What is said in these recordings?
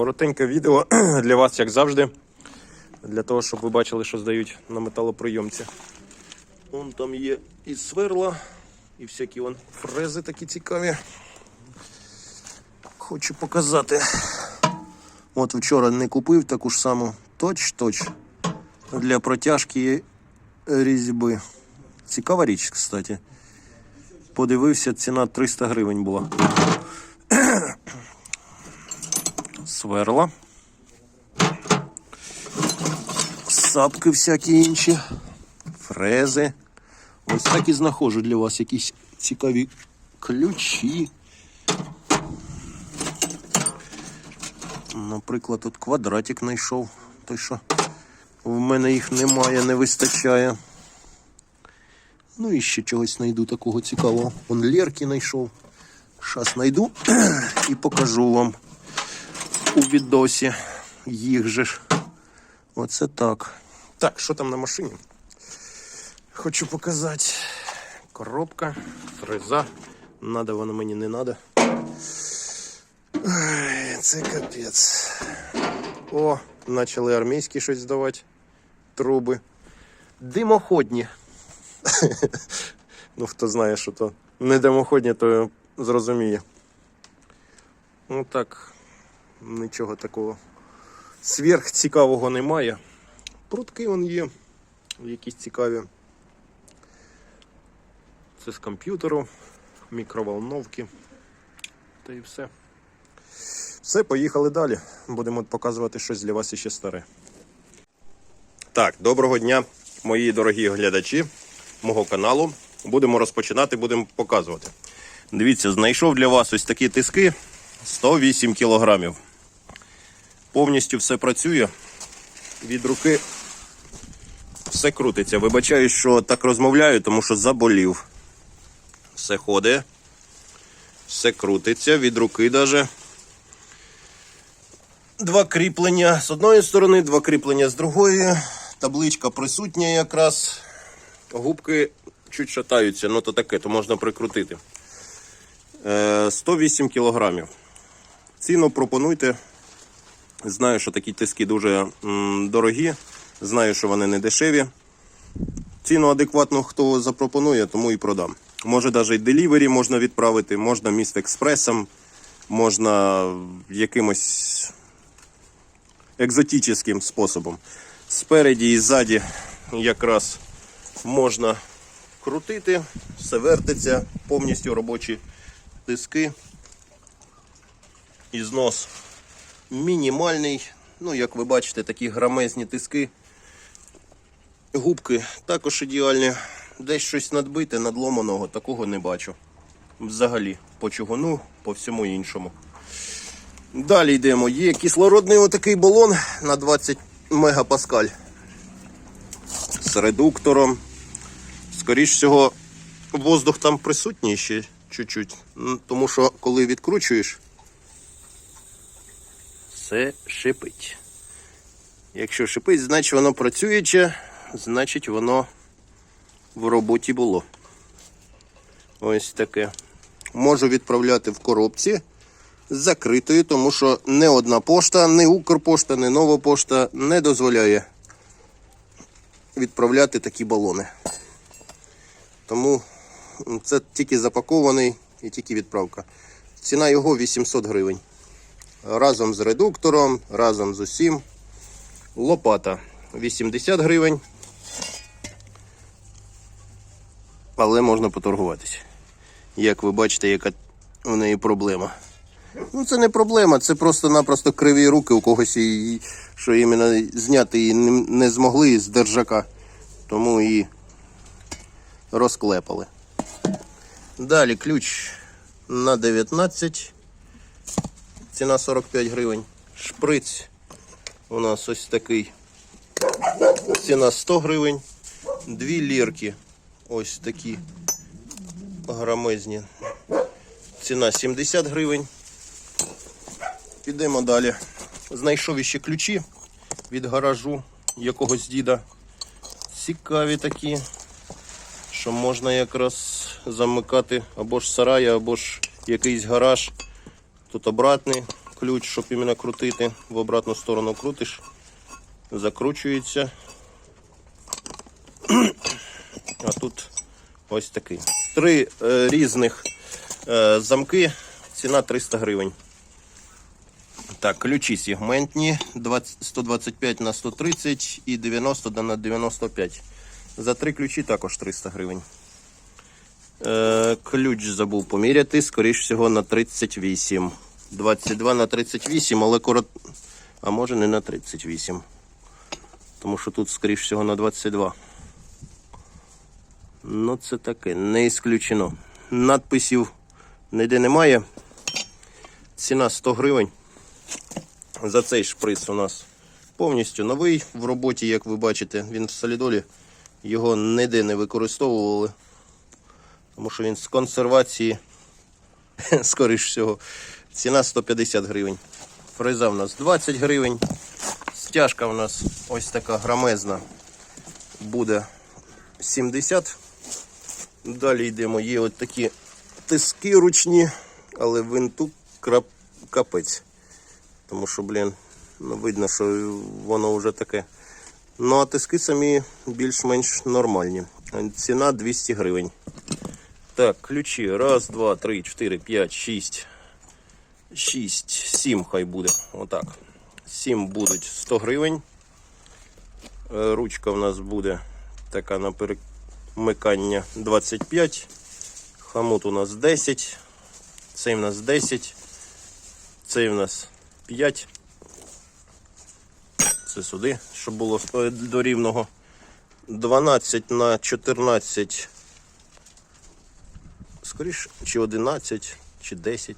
коротеньке відео для вас, як завжди. Для того, щоб ви бачили, що здають на металоприйомці. Вон там є і сверла, і всякі вон фрези такі цікаві. Хочу показати. От вчора не купив таку ж саму точ-точ для протяжки різьби. Цікава річ, кстати. Подивився, ціна 300 гривень була. Сверла. Сапки всякі інші. Фрези. Ось так і знаходжу для вас якісь цікаві ключі. Наприклад, тут квадратик знайшов. Той що в мене їх немає, не вистачає. Ну і ще чогось знайду такого цікавого. Вон лерки знайшов. Щас знайду і покажу вам у відосі їх же ж. Оце так. Так, що там на машині? Хочу показати. Коробка, фреза. Надо воно мені не надо. Це капець. О, почали армійські щось здавати. Труби. Димоходні. ну, хто знає, що то не димоходні, то зрозуміє. Ну так, нічого такого сверхцікавого немає. Прутки вон є, якісь цікаві. Це з комп'ютеру, мікроволновки. Та і все. Все, поїхали далі. Будемо показувати щось для вас іще старе. Так, доброго дня, мої дорогі глядачі мого каналу. Будемо розпочинати, будемо показувати. Дивіться, знайшов для вас ось такі тиски 108 кілограмів. Повністю все працює. Від руки все крутиться. Вибачаю, що так розмовляю, тому що заболів. Все ходить, все крутиться від руки даже. Два кріплення з одної сторони, два кріплення з другої. Табличка присутня якраз. Губки чуть шатаються, ну то таке, то можна прикрутити. Е, 108 кілограмів. Ціну пропонуйте. Знаю, що такі тиски дуже м, дорогі. Знаю, що вони не дешеві. Ціну адекватно хто запропонує, тому і продам. Може навіть делівері можна відправити, можна міст експресом, можна якимось екзотичним способом. Спереді і ззаді якраз можна крутити, все вертиться, повністю робочі тиски. І знос мінімальний. Ну, як ви бачите, такі грамезні тиски. Губки також ідеальні. Десь щось надбите, надломаного, такого не бачу. Взагалі, по чугуну, по всьому іншому. Далі йдемо. Є кислородний отакий балон на 20 мегапаскаль з редуктором. Скоріше всього, воздух там присутній ще чуть-чуть. Тому що коли відкручуєш, все шипить. Якщо шипить, значить воно працююче, значить воно в роботі було. Ось таке. Можу відправляти в коробці з закритою, тому що не одна пошта, не Укрпошта, не нова пошта не дозволяє відправляти такі балони. Тому це тільки запакований і тільки відправка. Ціна його 800 гривень. Разом з редуктором, разом з усім. Лопата 80 гривень. Але можна поторгуватися. Як ви бачите, яка у неї проблема. Ну, це не проблема, це просто-напросто криві руки у когось, і, що іменно зняти її не змогли з держака. Тому і розклепали. Далі ключ на 19. Ціна 45 гривень. Шприц у нас ось такий. Ціна 100 гривень. Дві лірки. Ось такі грамезні. Ціна 70 гривень. Підемо далі. Знайшов іще ключі від гаражу якогось діда. Цікаві такі, що можна якраз замикати або ж сарай, або ж якийсь гараж. Тут обратний, ключ, щоб іменно крутити. В обратну сторону крутиш, закручується. А тут ось такий. Три е, різних е, замки, ціна 300 гривень. Так, ключі сегментні 20, 125 на 130 і 90 на 95. За три ключі також 300 гривень. Е, ключ забув поміряти, скоріш всього на 38. 22 на 38, але корот. А може не на 38. Тому що тут, скоріш всього, на 22. Ну, це таке, не ісключено. Надписів ніде немає. Ціна 100 гривень. За цей шприц у нас повністю новий в роботі, як ви бачите, він в солідолі. Його ніде не використовували, тому що він з консервації, скоріш всього, ціна 150 гривень. Фреза в нас 20 гривень. Стяжка в нас ось така громезна буде 70. Далі йдемо. Є от такі тиски ручні, але винту крап... капець. Тому що, блін, ну видно, що воно вже таке. Ну, а тиски самі більш-менш нормальні. Ціна 200 гривень. Так, ключі. Раз, два, три, чотири, п'ять, шість. Шість, сім хай буде. Отак. Сім будуть 100 гривень. Е, Ручка в нас буде така на перемикання 25. Хамут у нас 10. Цей в нас 10. Цей в нас 5. Це сюди, щоб було до рівного. 12 на 14. Скоріш, чи 11, чи 10.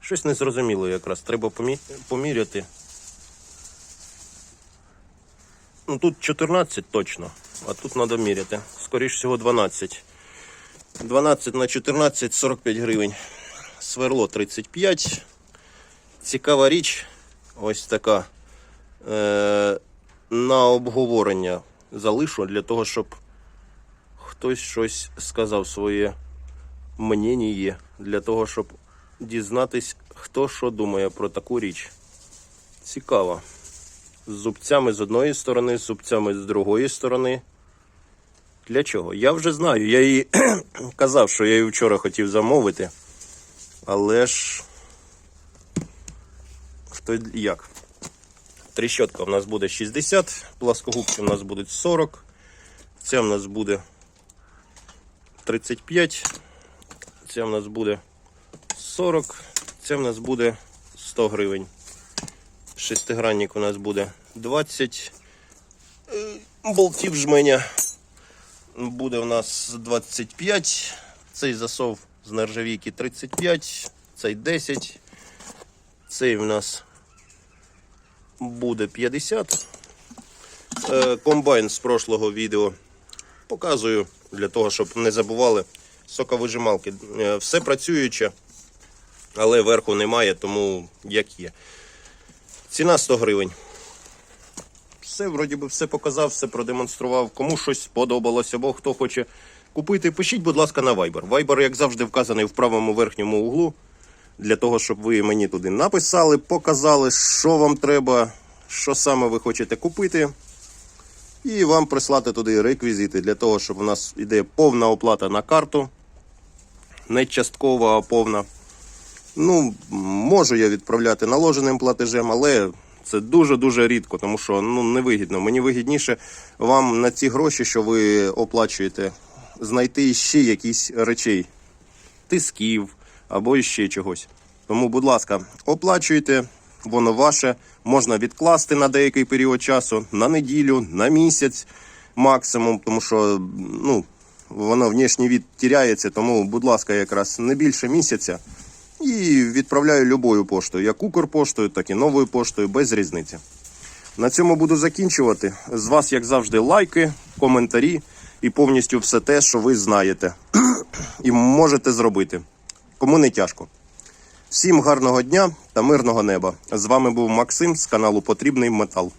Щось незрозуміло якраз. Треба помі... поміряти. Ну тут 14 точно, а тут треба міряти. Скоріш всього 12. 12 на 14 45 гривень. Сверло 35. Цікава річ. Ось така. Е, на обговорення залишу для того, щоб хтось щось сказав своє мнення, для того, щоб дізнатись, хто що думає про таку річ. Цікаво. З зубцями з одної сторони, з зубцями з другої сторони. Для чого? Я вже знаю. Я їй казав, що я її вчора хотів замовити. Але ж хто як? Тріщотка у нас буде 60, пласкогубці у нас будуть 40. Ця в нас буде 35. Ця в нас буде 40. Ця в нас буде 100 гривень. Шестигранник у нас буде 20. Е, Болтів жменя буде у нас 25. Цей засов з нержавійки 35, цей 10. Цей в нас буде 50. Е, Комбайн з прошлого відео показую для того, щоб не забували соковижималки. Е, Все працююче, але верху немає, тому як є. Ціна 100 гривень. Все, вроді би, все показав, все продемонстрував. Кому щось сподобалось, або хто хоче купити, пишіть, будь ласка, на Viber. Viber, як завжди, вказаний в правому верхньому углу. Для того, щоб ви мені туди написали, показали, що вам треба, що саме ви хочете купити. І вам прислати туди реквізити для того, щоб у нас іде повна оплата на карту. Не часткова, а повна. Ну, можу я відправляти наложеним платежем, але це дуже-дуже рідко, тому що ну, невигідно. Мені вигідніше вам на ці гроші, що ви оплачуєте, знайти ще якісь речей, тисків або ще чогось. Тому, будь ласка, оплачуйте, воно ваше. Можна відкласти на деякий період часу, на неділю, на місяць максимум, тому що ну, воно внешній від тіряється, тому, будь ласка, якраз не більше місяця. І відправляю любою поштою, як Укрпоштою, так і новою поштою, без різниці. На цьому буду закінчувати. З вас, як завжди, лайки, коментарі і повністю все те, що ви знаєте і можете зробити. Кому не тяжко. Всім гарного дня та мирного неба. З вами був Максим з каналу Потрібний Метал.